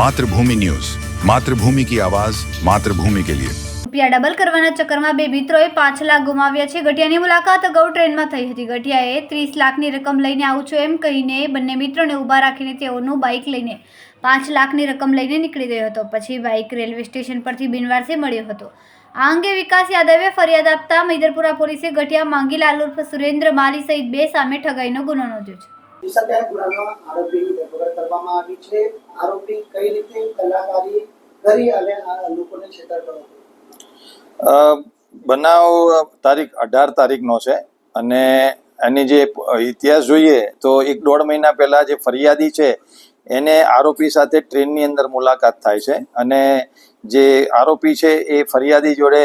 Mathrubhumi news. Mathrubhumi કી આવાજ, માતૃભૂમિ કે લિયે. રૂપિયા ડબલ કરવાના ચક્કરમાં બે મિત્રોએ પાંચ લાખ ગુમાવ્યા છે. ગઠિયાની મુલાકાત અગાઉ ટ્રેનમાં થઈ હતી. ગઠિયાએ ત્રીસ લાખની રકમ લઈને આવું છું એમ કહીને બંને મિત્રોને ઊભા રાખીને તેઓનું બાઇક લઈને પાંચ લાખની રકમ લઈને નીકળી ગયો હતો. પછી બાઇક રેલવે સ્ટેશન પરથી બિનવારસે મળ્યો હતો. આ અંગે વિકાસ યાદવે ફરિયાદ આપતા મૈદરપુરા પોલીસે ગઠિયા માંગીલાલ ઉર્ફ સુરેન્દ્ર માલી સહિત બે સામે ઠગાઈનો ગુનો નોંધ્યો છે. બનાવ તારીખ અઢાર તારીખનો છે અને એની જે ઇતિહાસ જોઈએ તો એક દોઢ મહિના પહેલા જે ફરિયાદી છે, એને આરોપી સાથે ટ્રેનની અંદર મુલાકાત થાય છે અને જે આરોપી છે એ ફરિયાદી જોડે